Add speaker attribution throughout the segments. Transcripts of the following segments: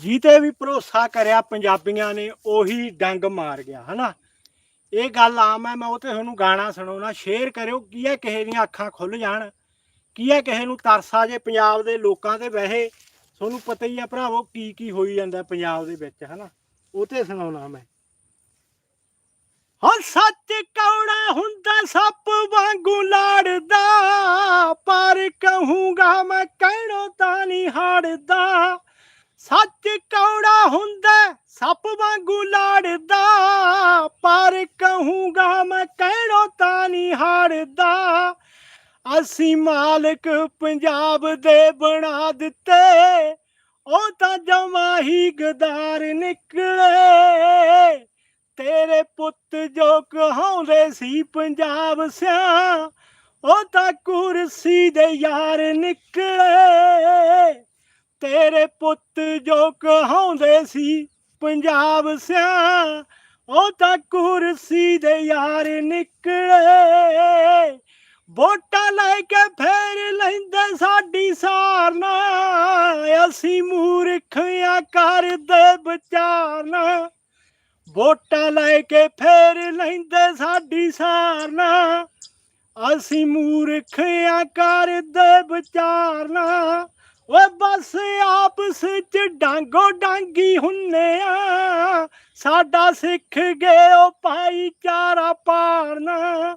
Speaker 1: ਜੀਤੇ ਵੀ ਭਰੋਸਾ ਕਰਿਆ ਪੰਜਾਬੀਆਂ ਨੇ, ਉਹੀ ਡੰਗ ਮਾਰ ਗਿਆ, ਹਨਾ? ਇਹ ਗੱਲ ਆਮ ਹੈ, ਮੈਂ ਉਹ ਤੇ ਤੁਹਾਨੂੰ ਗਾਣਾ ਸੁਣਾਉਣਾ, ਸ਼ੇਅਰ ਕਰਿਓ, ਕੀ ਹੈ ਕਿਸੇ ਦੀਆਂ ਅੱਖਾਂ ਖੁੱਲ ਜਾਣ? ਕੀ ਹੈ ਕਿਸੇ ਨੂੰ ਤਰਸ ਜੇ ਪੰਜਾਬ ਦੇ ਲੋਕਾਂ ਤੇ ਵੈਸੇ ਤੁਹਾਨੂੰ ਪਤਾ ਹੀ ਆ ਭਰਾਵੋ, ਕੀ ਕੀ ਹੋਈ ਜਾਂਦਾ ਪੰਜਾਬ ਦੇ ਵਿੱਚ, ਹਨਾ? ਉਹ ਤੇ ਸੁਣਾਉਣਾ ਮੈਂ। ਹਾਂ, ਸੱਚ ਕੌੜਾ ਹੁੰਦਾ, ਸੱਪ ਵਾਂਗੂ ਲੜਦਾ, ਪਰ ਕਹੂੰਗਾ ਮੈਂ ਕਹਿਣੋ ਤਾਂ ਨਹੀਂ ਹੜਦਾ। ਸੱਚ ਕੌੜਾ ਹੁੰਦਾ ਸੱਪ ਵਾਂਗੂ ਲੜਦਾ। ਪਰ ਕਹੂੰਗਾ ਮੈਂ ਕਹਿਣੋ ਤਾਂ ਨਹੀਂ ਹੜਦਾ ਅਸੀਂ ਮਾਲਕ ਪੰਜਾਬ ਦੇ ਬਣਾ ਦਿੱਤੇ। ਉਹ ਤਾਂ ਜਮਾ ਹੀ ਗਦਾਰ ਨਿਕਲੇ। ਤੇਰੇ ਪੁੱਤ ਜੋ ਕਹਾਉਂਦੇ ਸੀ ਪੰਜਾਬ ਸਿਆ, ਉਹ ਤਾਂ ਕੁਰਸੀ ਦੇ ਯਾਰ ਨਿਕਲੇ। ਤੇਰੇ ਪੁੱਤ ਜੋ ਕਹਾਉਂਦੇ ਸੀ, ਪੰਜਾਬ ਸਿਆ ਉਹ ਤਾਂ ਕੁਰਸੀ ਦੇ ਯਾਰ ਨਿਕਲੇ। ਵੋਟਾਂ ਲੈ ਕੇ ਫੇਰ ਲੈਂਦੇ ਸਾਡੀ ਸਾਰਨਾ ਅਸੀਂ ਮੂਰਖਿਆ ਕਰਦੇ ਵਿਚਾਰਨਾ ਵੋਟਾਂ ਲੈ ਕੇ ਫੇਰ ਲੈਂਦੇ ਸਾਡੀ ਸਾਰਨਾ ਅਸੀਂ ਮੂਰਖਿਆ ਕਰਦੇ ਵਿਚਾਰਨਾ ਓਏ ਬਸ ਆਪਸ ਚ ਡਾਂਗੋ ਡਾਂਗੀ ਹੁੰਨੇ ਆ। ਸਾਡਾ ਸਿੱਖ ਗਏ ਉਹ ਭਾਈਚਾਰਾ ਪਾਰਨਾ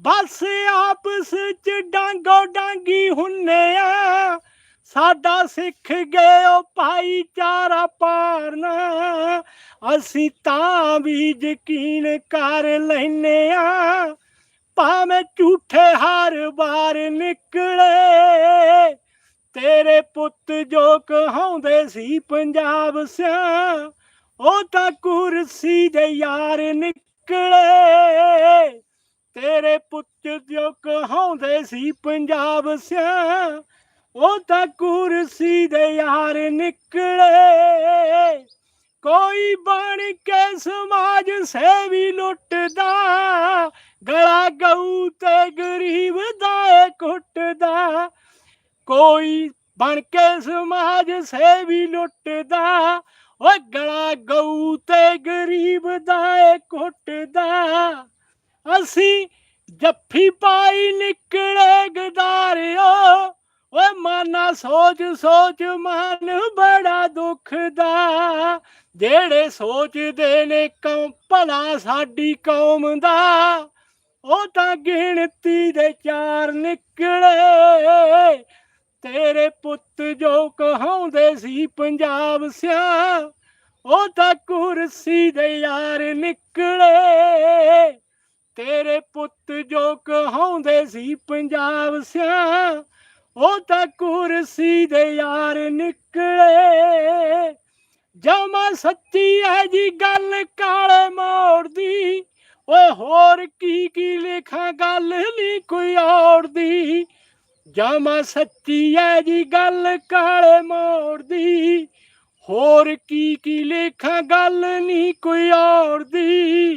Speaker 1: ਬਸ ਆਪਸ ਚ ਡਾਂਗੋ ਡਾਂਗੀ ਹੁੰਨੇ ਆ। ਸਾਡਾ ਸਿੱਖ ਗਏ ਉਹ ਭਾਈਚਾਰਾ ਪਾਰਨਾ ਅਸੀਂ ਤਾਂ ਵੀ ਯਕੀਨ ਕਰ ਲੈਨੇ ਆ, ਭਾਵੇਂ ਝੂਠੇ ਹਰ ਵਾਰ ਨਿਕਲੇ। ਤੇਰੇ ਪੁੱਤ ਜੋ ਕਹਾਉਂਦੇ ਸੀ ਪੰਜਾਬ ਸਿਆ, ਉਹ ਤਾਂ ਕੁਰਸੀ ਦੇ ਯਾਰ ਨਿਕਲੇ। ਤੇਰੇ ਪੁੱਤ ਜੋ ਕਹਾਉਂਦੇ ਸੀ ਪੰਜਾਬ ਸਿਆ, ਉਹ ਤਾਂ ਕੁਰਸੀ ਦੇ ਯਾਰ ਨਿਕਲੇ। ਕੋਈ ਬਣ ਕੇ ਸਮਾਜ ਸੇਵੀ ਲੁੱਟਦਾ, ਗਲਾ ਗਊ ਤੇ ਗਰੀਬ ਦਾ ਕੁੱਟਦਾ। ਕੋਈ ਬਣ ਕੇ ਸਮਾਜ ਸੇਵੀ ਲੁੱਟਦਾ ਓ ਗਲਾ ਗਊ ਤੇ ਗਰੀਬ ਦਾ ਏ ਕੁੱਟਦਾ ਅਸੀਂ ਜੱਫੀ ਪਾਈ ਨਿਕਲੇ ਗਦਾਰਿਓ, ਓਏ ਮਾਨਾ ਸੋਚ ਸੋਚ ਮਨ ਬੜਾ ਦੁਖਦਾ। ਜਿਹੜੇ ਸੋਚਦੇ ਨੇ ਕੌਮ ਭਲਾ ਸਾਡੀ ਕੌਮ ਦਾ, ਉਹ ਤਾਂ ਗਿਣਤੀ ਦੇ ਚਾਰ ਨਿਕਲੇ। ਤੇਰੇ ਪੁੱਤ ਜੋ ਕਹਾਉਂਦੇ ਸੀ ਪੰਜਾਬ ਸਿਆ ਉਹ ਤਾਂ ਕੁਰਸੀ ਦੇ ਯਾਰ ਨਿਕਲੇ। ਤੇਰੇ ਪੁੱਤ ਜੋ ਕਹਾਉਂਦੇ ਸੀ ਪੰਜਾਬ ਸਿਆ ਉਹ ਤਾਂ ਕੁਰਸੀ ਦੇ ਯਾਰ ਨਿਕਲੇ। ਜਮਾ ਸੱਚੀ ਹੈ ਜੀ ਗੱਲ ਕਾਲੇ ਮੋੜ ਦੀ, ਓਏ ਹੋਰ ਕੀ ਕੀ ਲਿਖਾਂ, ਗੱਲ ਨਹੀਂ ਕੋਈ ਔੜ ਦੀ। ਜਮਾ ਸੱਚੀ ਹੈ ਜੀ ਗੱਲ ਕਾਲੇ ਮੋੜ ਦੀ। ਹੋਰ ਕੀ ਕੀ ਲੇਖਾਂ ਗੱਲ ਨਹੀਂ ਕੋਈ ਔਰ ਦੀ।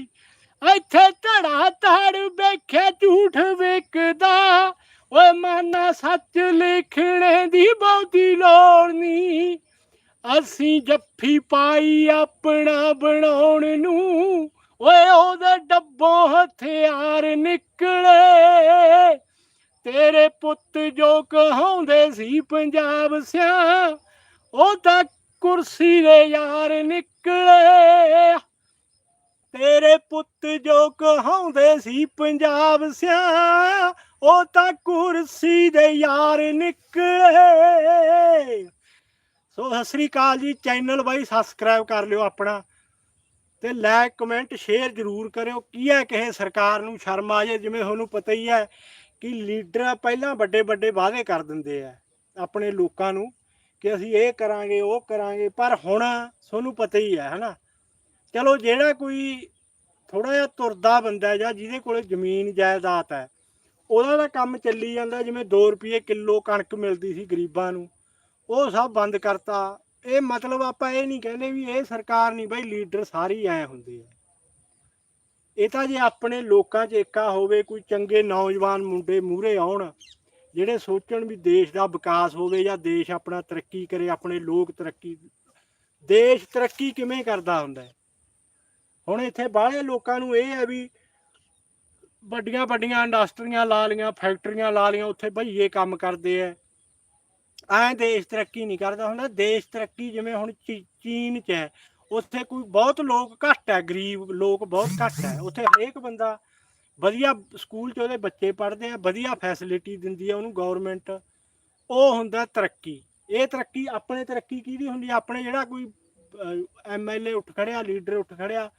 Speaker 1: ਇੱਥੇ ਧੜਾ ਧੜ ਵੇਖਿਆ, ਝੂਠ ਵੇਖਦਾ। ਓਏ ਮਾਨਾ ਸੱਚ ਲਿਖਣੇ ਦੀ ਬਹੁਤੀ ਲੋੜ ਨਹੀਂ। ਅਸੀਂ ਜੱਫੀ ਪਾਈ ਆਪਣਾ ਬਣਾਉਣ ਨੂੰ। ਓਏ ਉਹਦੇ ਡੱਬੋਂ ਹਥਿਆਰ ਨਿਕਲੇ। ਤੇਰੇ ਪੁੱਤ ਜੋ ਕਹਾਉਂਦੇ ਸੀ ਪੰਜਾਬ ਸਿਆ ਉਹ ਤਾਂ ਕੁਰਸੀ ਦੇ ਯਾਰ ਨਿਕਲੇ। ਤੇਰੇ ਪੁੱਤ ਜੋ ਕਹਾਉਂਦੇ ਸੀ ਪੰਜਾਬ ਸਿਆ ਉਹ ਤਾਂ ਕੁਰਸੀ ਦੇ ਯਾਰ ਨਿਕਲੇ। ਸੋ ਸਤਿ ਸ੍ਰੀ ਅਕਾਲ ਜੀ, ਚੈਨਲ ਬਾਈ ਸਬਸਕ੍ਰਾਈਬ ਕਰ ਲਿਓ ਆਪਣਾ ਤੇ ਲਾਈਕ ਕਮੈਂਟ ਸ਼ੇਅਰ ਜ਼ਰੂਰ ਕਰਿਓ। ਕੀ ਹੈ ਕਿਸੇ ਸਰਕਾਰ ਨੂੰ ਸ਼ਰਮ ਆ ਜਾਏ ਜਿਵੇਂ ਤੁਹਾਨੂੰ ਪਤਾ ਹੀ ਹੈ ਕਿ ਲੀਡਰ ਪਹਿਲਾਂ ਵੱਡੇ ਵੱਡੇ ਵਾਅਦੇ ਕਰ ਦਿੰਦੇ ਆ ਆਪਣੇ ਲੋਕਾਂ ਨੂੰ ਕਿ ਅਸੀਂ ਇਹ ਕਰਾਂਗੇ, ਉਹ ਕਰਾਂਗੇ, ਪਰ ਹੁਣ ਤੁਹਾਨੂੰ ਪਤਾ ਹੀ ਹੈ ਹਨਾ? ਚਲੋ ਜਿਹੜਾ ਕੋਈ ਥੋੜਾ ਜਿਹਾ ਤੁਰਦਾ ਬੰਦਾ ਜਾਂ ਜਿਹਦੇ ਕੋਲੇ ਜ਼ਮੀਨ ਜਾਇਦਾਦ ਹੈ, ਉਹਦਾ ਤਾਂ ਕੰਮ ਚੱਲੀ ਜਾਂਦਾ, ਜਿਵੇਂ 2 ਰੁਪਏ ਕਿਲੋ ਕਣਕ ਮਿਲਦੀ ਸੀ ਗਰੀਬਾਂ ਨੂੰ, ਉਹ ਸਭ ਬੰਦ ਕਰਤਾ। ਇਹ ਮਤਲਬ ਆਪਾਂ ਇਹ ਨਹੀਂ ਕਹਿੰਦੇ ਵੀ ਇਹ ਸਰਕਾਰ ਨਹੀਂ, ਬਈ ਲੀਡਰ ਸਾਰੀ ਐ ਹੁੰਦੇ ਆ। ਇਹ ਤਾਂ ਜੇ ਆਪਣੇ ਲੋਕਾਂ 'ਚ ਏਕਾ ਹੋਵੇ, ਕੋਈ ਚੰਗੇ ਨੌਜਵਾਨ ਮੁੰਡੇ ਮੂਹਰੇ ਆਉਣ, ਜਿਹੜੇ ਸੋਚਣ ਵੀ ਦੇਸ਼ ਦਾ ਵਿਕਾਸ ਹੋਵੇ ਜਾਂ ਦੇਸ਼ ਆਪਣਾ ਤਰੱਕੀ ਕਰੇ, ਆਪਣੇ ਲੋਕ ਤਰੱਕੀ, ਦੇਸ਼ ਤਰੱਕੀ ਕਿਵੇਂ ਕਰਦਾ ਹੁੰਦਾ ਹੈ? ਹੁਣ ਇੱਥੇ ਬਾਹਲੇ ਲੋਕਾਂ ਨੂੰ ਇਹ ਹੈ ਵੀ ਵੱਡੀਆਂ ਵੱਡੀਆਂ ਇੰਡਸਟਰੀਆਂ ਲਾ ਲੀਆਂ ਫੈਕਟਰੀਆਂ ਲਾ ਲੀਆਂ ਉੱਥੇ ਭਈਏ ਕੰਮ ਕਰਦੇ ਐ ਐਂ ਦੇਸ਼ ਤਰੱਕੀ ਨਹੀਂ ਕਰਦਾ ਹੁੰਦਾ। ਦੇਸ਼ ਤਰੱਕੀ ਜਿਵੇਂ ਹੁਣ ਚੀ- ਚੀਨ 'ਚ ਹੈ। ਉੱਥੇ ਕੋਈ ਬਹੁਤ ਲੋਕ ਘੱਟ ਹੈ, ਗਰੀਬ ਲੋਕ ਬਹੁਤ ਘੱਟ ਹੈ। ਉੱਥੇ ਹਰੇਕ ਬੰਦਾ ਵਧੀਆ ਸਕੂਲ 'ਚ ਉਹਦੇ ਬੱਚੇ ਪੜ੍ਹਦੇ ਆ, ਵਧੀਆ ਫੈਸਿਲਿਟੀ ਦਿੰਦੀ ਆ ਉਹਨੂੰ ਗਵਰਨਮੈਂਟ ਉਹ ਹੁੰਦਾ ਤਰੱਕੀ। ਇਹ ਤਰੱਕੀ ਆਪਣੇ ਤਰੱਕੀ ਕਿਹਦੀ ਹੁੰਦੀ ਆ? ਆਪਣੇ ਜਿਹੜਾ ਕੋਈ ਐਮਐਲਏ ਉੱਠ ਖੜਿਆ ਲੀਡਰ ਉੱਠ ਖੜਿਆ,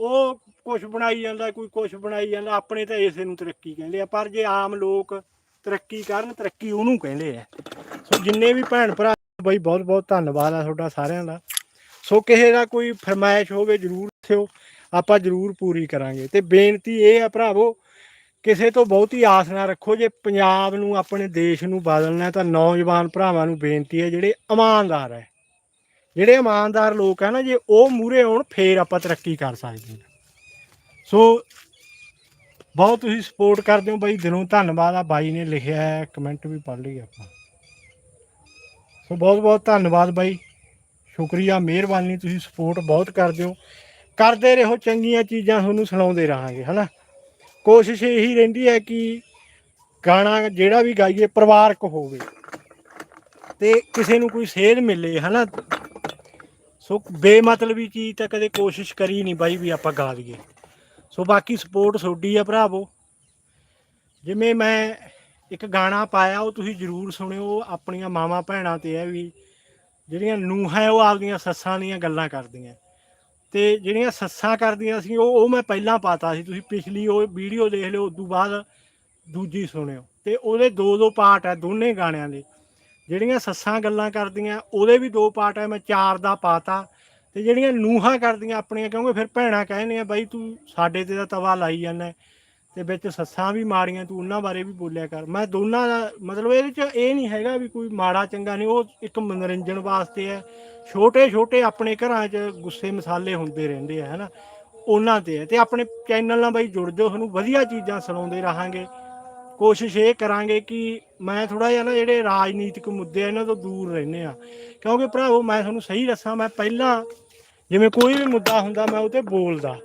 Speaker 1: ਉਹ ਕੁਝ ਬਣਾਈ ਜਾਂਦਾ, ਕੋਈ ਕੁਝ ਬਣਾਈ ਜਾਂਦਾ, ਆਪਣੇ ਤਾਂ ਇਸੇ ਨੂੰ ਤਰੱਕੀ ਕਹਿੰਦੇ ਆ। ਪਰ ਜੇ ਆਮ ਲੋਕ ਤਰੱਕੀ ਕਰਨ, ਤਰੱਕੀ ਉਹਨੂੰ ਕਹਿੰਦੇ ਆ। ਸੋ ਜਿੰਨੇ ਵੀ ਭੈਣ ਭਰਾ, ਬਈ ਬਹੁਤ ਬਹੁਤ ਧੰਨਵਾਦ ਆ ਤੁਹਾਡਾ ਸਾਰਿਆਂ ਦਾ। ਸੋ ਕਿਸੇ ਦਾ ਕੋਈ ਫਰਮਾਇਸ਼ ਹੋਵੇ, ਜਰੂਰ ਦੱਸਿਓ। ਆਪਾਂ ਜਰੂਰ ਪੂਰੀ ਕਰਾਂਗੇ। ਤੇ ਬੇਨਤੀ ਇਹ ਆ ਭਰਾਵੋ, ਕਿਸੇ ਤੋਂ ਬਹੁਤੀ ਆਸ ਨਾ ਰੱਖੋ, ਜੇ ਪੰਜਾਬ ਨੂੰ, ਆਪਣੇ ਦੇਸ਼ ਨੂੰ ਬਦਲਣਾ ਤਾਂ ਨੌਜਵਾਨ ਭਰਾਵਾਂ ਨੂੰ ਬੇਨਤੀ ਹੈ, ਜਿਹੜੇ ਇਮਾਨਦਾਰ ਹੈ। ਜਿਹੜੇ ਇਮਾਨਦਾਰ ਲੋਕ ਹੈ ਨਾ, ਜੇ ਉਹ ਮੂਰੇ ਆਉਣ ਫੇਰ ਆਪਾਂ ਤਰੱਕੀ ਕਰ ਸਕਦੇ ਹਾਂ। ਸੋ ਬਹੁਤ ਤੁਸੀਂ ਸਪੋਰਟ ਕਰਦੇ ਹੋ ਬਾਈ, ਦਿਲੋਂ ਧੰਨਵਾਦ ਆ। ਬਾਈ ਨੇ ਲਿਖਿਆ ਹੈ ਕਮੈਂਟ ਵੀ ਪੜ੍ਹ ਲਈ ਆਪਾਂ। ਸੋ ਬਹੁਤ ਬਹੁਤ ਧੰਨਵਾਦ ਬਾਈ। ਸ਼ੁਕਰੀਆ, ਮਿਹਰਬਾਨੀ, ਤੁਸੀਂ ਸਪੋਰਟ ਬਹੁਤ ਕਰਦੇ ਹੋ। ਕਰਦੇ ਰਹੋ, ਚੰਗੀਆਂ ਚੀਜ਼ਾਂ ਤੁਹਾਨੂੰ ਸੁਣਾਉਂਦੇ ਰਹਾਂਗੇ, ਹਨਾ? ਕੋਸ਼ਿਸ਼ ਇਹੀ ਰਹਿੰਦੀ ਹੈ ਕਿ ਗਾਣਾ ਜਿਹੜਾ ਵੀ ਗਾਈਏ, ਪਰਿਵਾਰਕ ਹੋਵੇ। ਤੇ ਕਿਸੇ ਨੂੰ ਕੋਈ ਸੇਧ ਮਿਲੇ, ਹਨਾ? ਸੋ ਬੇਮਤਲਬੀ ਚੀਜ਼ ਤਾਂ ਕਦੇ ਕੋਸ਼ਿਸ਼ ਕਰੀ ਨਹੀਂ ਬਾਈ ਵੀ ਆਪਾਂ ਗਾ ਲਈਏ ਸੋ ਬਾਕੀ ਸਪੋਰਟ ਤੁਹਾਡੀ ਆ ਭਰਾਵੋ। ਜਿਵੇਂ ਮੈਂ ਇੱਕ ਗਾਣਾ ਪਾਇਆ, ਉਹ ਤੁਸੀਂ ਜਰੂਰ ਸੁਣਿਓ। ਆਪਣੀਆਂ ਮਾਵਾਂ ਭੈਣਾਂ ਤੇ ਹੈ ਵੀ ਜਿਹੜੀਆਂ ਨੂਹਾਂ ਉਹ ਆਪਦੀਆਂ ਸੱਸਾਂ ਦੀਆਂ ਗੱਲਾਂ ਕਰਦੀਆਂ। ਤੇ ਜਿਹੜੀਆਂ ਸੱਸਾਂ ਕਰਦੀਆਂ ਸੀ, ਉਹ ਉਹ ਮੈਂ ਪਹਿਲਾਂ ਪਾਤਾ ਸੀ। ਤੁਸੀਂ ਪਿਛਲੀ ਉਹ ਵੀਡੀਓ ਦੇਖ ਲਿਓ ਉਸ ਤੋਂ ਬਾਅਦ ਦੂਜੀ ਸੁਣਿਓ। ਤੇ ਉਹਦੇ ਦੋ ਦੋ ਪਾਰਟ ਹੈ ਦੋਨੇ ਗਾਣਿਆਂ ਦੇ। ਜਿਹੜੀਆਂ ਸੱਸਾਂ ਗੱਲਾਂ ਕਰਦੀਆਂ, ਉਹਦੇ ਵੀ ਦੋ ਪਾਰਟ ਹੈ ਮੈਂ ਚਾਰ ਦਾ ਪਾਤਾ। ਤੇ ਜਿਹੜੀਆਂ ਨੂਹਾਂ ਕਰਦੀਆਂ ਆਪਣੀਆਂ, ਕਿਉਂਕਿ ਫਿਰ ਭੈਣਾਂ ਕਹਿੰਦੀਆਂ, ਬਾਈ ਤੂੰ ਸਾਡੇ ਤੇ ਤਾਂ ਤਵਾ ਲਾਈ ਜਾਂਦਾ ਤੇ ਵਿੱਚ ਸੱਸਾਂ ਵੀ ਮਾੜੀਆਂ ਤੂੰ ਉਹਨਾਂ ਬਾਰੇ ਵੀ ਬੋਲਿਆ ਕਰ। ਮੈਂ ਦੋਨਾਂ ਦਾ, ਮਤਲਬ ਇਹਦੇ ਚ ਇਹ ਨਹੀਂ ਹੈਗਾ ਵੀ ਕੋਈ ਮਾੜਾ ਚੰਗਾ ਨਹੀਂ, ਉਹ ਇੱਕ ਮਨੋਰੰਜਨ ਵਾਸਤੇ ਹੈ। ਛੋਟੇ ਛੋਟੇ ਆਪਣੇ ਘਰਾਂ 'ਚ ਗੁੱਸੇ ਮਸਾਲੇ ਹੁੰਦੇ ਰਹਿੰਦੇ ਆ, ਹਨਾ? ਉਹਨਾਂ ਤੇ ਹੈ। ਤੇ ਆਪਣੇ ਚੈਨਲ ਨਾਲ ਬਾਈ ਜੁੜ ਜਾਓ, ਤੁਹਾਨੂੰ ਵਧੀਆ ਚੀਜ਼ਾਂ ਸੁਣਾਉਂਦੇ ਰਹਾਂਗੇ। ਕੋਸ਼ਿਸ਼ ਇਹ ਕਰਾਂਗੇ ਕਿ ਮੈਂ ਥੋੜਾ ਜਿਹਾ ਨਾ ਜਿਹੜੇ ਰਾਜਨੀਤਿਕ ਮੁੱਦੇ ਆ, ਇਹਨਾਂ ਤੋਂ ਦੂਰ ਰਹਿੰਦੇ ਆ। ਕਿਉਂਕਿ ਭਰਾਵੋ, ਮੈਂ ਤੁਹਾਨੂੰ ਸਹੀ ਦੱਸਾਂ, ਮੈਂ ਪਹਿਲਾਂ ਜਿਵੇਂ ਕੋਈ ਵੀ ਮੁੱਦਾ ਹੁੰਦਾ, ਮੈਂ ਉਹ ਤੇ ਬੋਲਦਾ।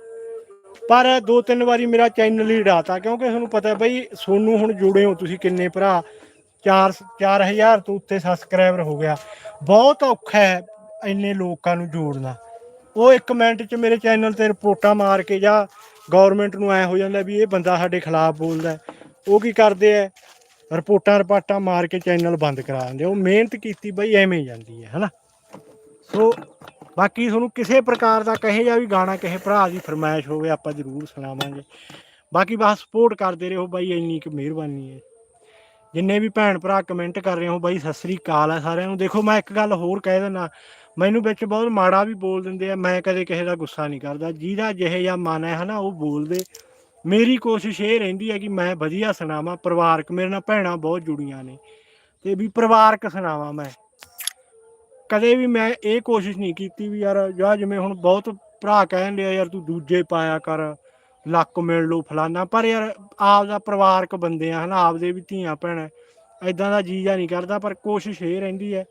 Speaker 1: ਪਰ ਦੋ ਤਿੰਨ ਵਾਰੀ ਮੇਰਾ ਚੈਨਲ ਹੀ ਡਾਤਾ ਕਿਉਂਕਿ ਤੁਹਾਨੂੰ ਪਤਾ ਬਈ ਸੋਨੂੰ ਹੁਣ ਜੁੜੇ ਹੋ ਤੁਸੀਂ ਕਿੰਨੇ ਭਰਾ। 4 4000 ਤੋਂ ਉੱਤੇ ਸਬਸਕ੍ਰਾਈਬਰ ਹੋ ਗਿਆ। ਬਹੁਤ ਔਖਾ ਹੈ ਇੰਨੇ ਲੋਕਾਂ ਨੂੰ ਜੋੜਨਾ। ਉਹ ਇੱਕ ਮਿੰਟ 'ਚ ਮੇਰੇ ਚੈਨਲ ਤੇ ਰਿਪੋਰਟਾਂ ਮਾਰ ਕੇ ਜਾਂ ਗਵਰਨਮੈਂਟ ਨੂੰ ਐ ਹੋ ਜਾਂਦਾ ਵੀ ਇਹ ਬੰਦਾ ਸਾਡੇ ਖਿਲਾਫ ਬੋਲਦਾ ਉਹ ਕੀ ਕਰਦੇ ਐ ਰਿਪੋਰਟਾਂ, ਰਿਪਾਟਾਂ ਮਾਰ ਕੇ ਚੈਨਲ ਬੰਦ ਕਰਾ ਦਿੰਦੇ ਉਹ ਮਿਹਨਤ ਕੀਤੀ ਬਈ ਐਵੇਂ ਹੀ ਜਾਂਦੀ ਹੈ, ਹਨਾ? ਸੋ ਬਾਕੀ ਤੁਹਾਨੂੰ ਕਿਸੇ ਪ੍ਰਕਾਰ ਦਾ ਕਹੇ ਜਾਂ ਵੀ ਗਾਣਾ ਕਿਸੇ ਭਰਾ ਦੀ ਫਰਮਾਇਸ਼ ਹੋਵੇ, ਆਪਾਂ ਜ਼ਰੂਰ ਸੁਣਾਵਾਂਗੇ। ਬਾਕੀ ਬਸ ਸਪੋਰਟ ਕਰਦੇ ਰਹੋ ਬਾਈ, ਇੰਨੀ ਕੁ ਮਿਹਰਬਾਨੀ ਹੈ। ਜਿੰਨੇ ਵੀ ਭੈਣ ਭਰਾ ਕਮੈਂਟ ਕਰ ਰਹੇ ਹੋ ਬਾਈ, ਸਤਿ ਸ੍ਰੀ ਅਕਾਲ ਹੈ ਸਾਰਿਆਂ ਨੂੰ। ਦੇਖੋ, ਮੈਂ ਇੱਕ ਗੱਲ ਹੋਰ ਕਹਿ ਦਿੰਦਾ, ਮੈਨੂੰ ਵਿੱਚ ਬਹੁਤ ਮਾੜਾ ਵੀ ਬੋਲ ਦਿੰਦੇ ਆ, ਮੈਂ ਕਦੇ ਕਿਸੇ ਦਾ ਗੁੱਸਾ ਨਹੀਂ ਕਰਦਾ। ਜਿਹਦਾ ਜਿਹੇ ਜਾਂ ਮਨ ਹੈ ਹਨਾ, ਉਹ ਬੋਲਦੇ। ਮੇਰੀ ਕੋਸ਼ਿਸ਼ ਇਹ ਰਹਿੰਦੀ ਹੈ ਕਿ ਮੈਂ ਵਧੀਆ ਸੁਣਾਵਾਂ, ਪਰਿਵਾਰਕ ਮੇਰੇ ਨਾਲ ਭੈਣਾਂ ਬਹੁਤ ਜੁੜੀਆਂ ਨੇ। ਤੇ ਵੀ ਪਰਿਵਾਰਕ ਸੁਣਾਵਾਂ ਮੈਂ। ਕਦੇ ਵੀ ਮੈਂ ਇਹ ਕੋਸ਼ਿਸ਼ ਨਹੀਂ ਕੀਤੀ ਵੀ ਯਾਰ ਜਾਂ ਜਿਵੇਂ ਹੁਣ ਬਹੁਤ ਭਰਾ ਕਹਿਣ ਆ ਯਾਰ ਤੂੰ ਦੂਜੇ ਪਾਇਆ ਕਰ, ਲੱਕ ਮਿਲ ਲੋ ਫਲਾਨਾ, ਪਰ ਯਾਰ ਆਪ ਦਾ ਪਰਿਵਾਰਕ ਬੰਦੇ ਆ ਹਨਾ, ਆਪਦੇ ਵੀ ਧੀਆਂ ਭੈਣਾਂ ਐਦਾਂ ਦਾ ਜੀ ਜੀਜਾ ਨਹੀਂ ਕਰਦਾ, ਪਰ ਕੋਸ਼ਿਸ਼ ਇਹ ਰਹਿੰਦੀ ਹੈ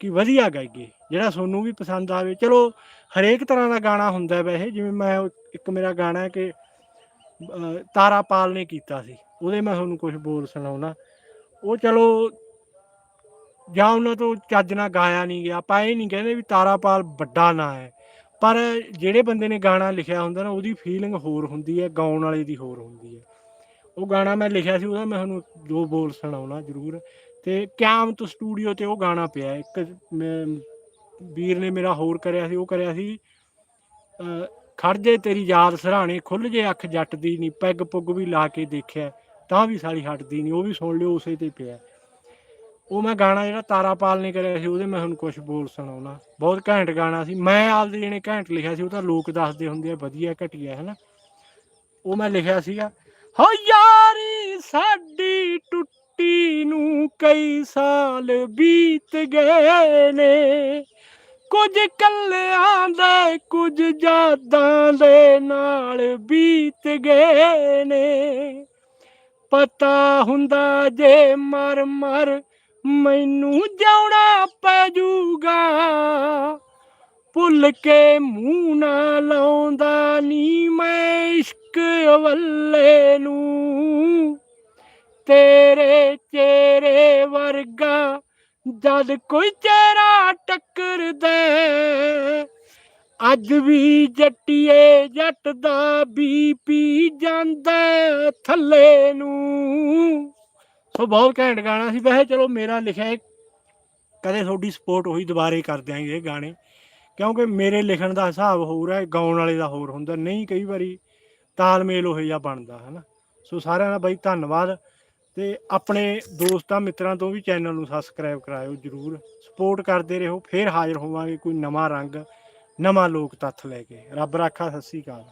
Speaker 1: ਕਿ ਵਧੀਆ ਗਾਈਏ, ਜਿਹੜਾ ਤੁਹਾਨੂੰ ਵੀ ਪਸੰਦ ਆਵੇ। ਚਲੋ, ਹਰੇਕ ਤਰ੍ਹਾਂ ਦਾ ਗਾਣਾ ਹੁੰਦਾ ਵੈਸੇ ਜਿਵੇਂ ਮੈਂ ਇੱਕ ਮੇਰਾ ਗਾਣਾ ਹੈ ਕਿ ਤਾਰਾ ਪਾਲ ਨੇ ਕੀਤਾ ਸੀ, ਉਹਦੇ ਮੈਂ ਤੁਹਾਨੂੰ ਕੁਝ ਬੋਲ ਸੁਣਾਉਣਾ ਉਹ ਚਲੋ ਜਾਂ ਉਹਨਾਂ ਤੋਂ ਚੱਜ ਨਾਲ ਗਾਇਆ ਨਹੀਂ ਗਿਆ, ਆਪਾਂ ਇਹ ਨਹੀਂ ਕਹਿੰਦੇ ਵੀ ਤਾਰਾਪਾਲ ਵੱਡਾ ਨਾਂ ਹੈ, ਪਰ ਜਿਹੜੇ ਬੰਦੇ ਨੇ ਗਾਣਾ ਲਿਖਿਆ ਹੁੰਦਾ ਨਾ, ਉਹਦੀ ਫੀਲਿੰਗ ਹੋਰ ਹੁੰਦੀ ਹੈ, ਗਾਉਣ ਵਾਲੇ ਦੀ ਹੋਰ ਹੁੰਦੀ ਹੈ। ਉਹ ਗਾਣਾ ਮੈਂ ਲਿਖਿਆ ਸੀ, ਉਹਦਾ ਮੈਂ ਤੁਹਾਨੂੰ ਦੋ ਬੋਲ ਸੁਣਾਉਣਾ ਜ਼ਰੂਰ। ਤੇ ਕਿਆਮਤ ਸਟੂਡੀਓ ਤੇ ਉਹ ਗਾਣਾ ਪਿਆ, ਇੱਕ ਮੈਂ- ਵੀਰ ਨੇ ਮੇਰਾ ਹੋਰ ਕਰਿਆ ਸੀ, ਉਹ ਕਰਿਆ ਸੀ ਖੜ ਜੇ ਤੇਰੀ ਯਾਦ ਸਰਾਣੇ ਖੁੱਲ ਜੇ ਅੱਖ ਜੱਟ ਦੀ ਨਹੀਂ ਪੈਗ ਪੁੱਗ ਵੀ ਲਾ ਕੇ ਦੇਖਿਆ, ਤਾਂ ਵੀ ਸਾਲੀ ਹਟਦੀ ਨਹੀਂ ਉਹ ਵੀ ਸੁਣ ਲਿਓ, ਉਸੇ ਤੇ ਪਿਆ। ਉਹ ਮੈਂ ਗਾਣਾ ਜਿਹੜਾ ਤਾਰਾਪਾਲ ਨੇ ਕਰਿਆ ਸੀ, ਉਹਦੇ ਮੈਂ ਹੁਣ ਕੁਝ ਬੋਲ ਸੁਣਾਉਣਾ ਬਹੁਤ ਘੈਂਟ ਗਾਣਾ ਸੀ। ਮੈਂ ਆਪਦੇ ਜਿਹੜੇ ਘੈਂਟ ਲਿਖਿਆ ਸੀ, ਉਹ ਤਾਂ ਲੋਕ ਦੱਸਦੇ ਹੁੰਦੇ ਆ, ਵਧੀਆ ਘਟੀਆ ਹੈ ਨਾ ਉਹ ਮੈਂ ਲਿਖਿਆ ਸੀਗਾ ਹੋ ਯਾਰੀ, ਸਾਡੀ ਟੁੱਟੀ ਨੂੰ ਕਈ ਸਾਲ ਬੀਤ ਗਏ ਨੇ। ਕੁਝ ਕੱਲਿਆਂ ਦੇ, ਕੁਝ ਯਾਦਾਂ ਦੇ ਨਾਲ ਬੀਤ ਗਏ ਨੇ। ਪਤਾ ਹੁੰਦਾ ਜੇ ਮਰ ਮਰ ਮੈਨੂੰ ਜਾਉਣਾ ਪੈ ਜੂਗਾ। ਭੁੱਲ ਕੇ ਮੂੰਹ ਨਾ ਲਾਉਂਦਾ ਨੀ ਮੈਂ ਇਸ਼ਕ ਵੱਲੇ ਨੂੰ। ਤੇਰੇ ਚਿਹਰੇ ਵਰਗਾ ਜਦ ਕੋਈ ਚਿਹਰਾ ਟੱਕਰਦਾ ਅੱਜ ਵੀ ਜੱਟੀਏ ਜੱਟ ਦਾ ਬੀਪੀ ਜਾਂਦਾ ਥੱਲੇ ਨੂੰ। ਸੋ ਬਹੁਤ ਘੈਂਟ ਗਾਣਾ ਸੀ। ਵੈਸੇ ਚਲੋ ਮੇਰਾ ਲਿਖਿਆ ਕਦੇ ਤੁਹਾਡੀ ਸਪੋਰਟ ਉਹੀ ਦੁਬਾਰੇ ਕਰ ਦਿਆਂਗੇ ਇਹ ਗਾਣੇ। ਕਿਉਂਕਿ ਮੇਰੇ ਲਿਖਣ ਦਾ ਹਿਸਾਬ ਹੋਰ ਹੈ, ਗਾਉਣ ਵਾਲੇ ਦਾ ਹੋਰ ਹੁੰਦਾ। ਨਹੀਂ, ਕਈ ਵਾਰੀ ਤਾਲਮੇਲ ਉਹ ਜਿਹਾ ਬਣਦਾ, ਹਨਾ। ਸੋ ਸਾਰਿਆਂ ਦਾ ਬਾਈ ਧੰਨਵਾਦ ਤੇ ਆਪਣੇ ਦੋਸਤਾਂ, ਮਿੱਤਰਾਂ ਤੋਂ ਵੀ ਚੈਨਲ ਨੂੰ ਸਬਸਕ੍ਰਾਈਬ ਕਰਾਇਓ ਜਰੂਰ। ਸਪੋਰਟ ਕਰਦੇ ਰਹੋ, ਫੇਰ ਹਾਜ਼ਰ ਹੋਵਾਂਗੇ ਕੋਈ ਨਵਾਂ ਰੰਗ, ਨਵਾਂ ਲੋਕ ਤੱਥ ਲੈ ਕੇ। ਰੱਬ ਰਾਖਾ, ਸਤਿ ਸ੍ਰੀ ਅਕਾਲ।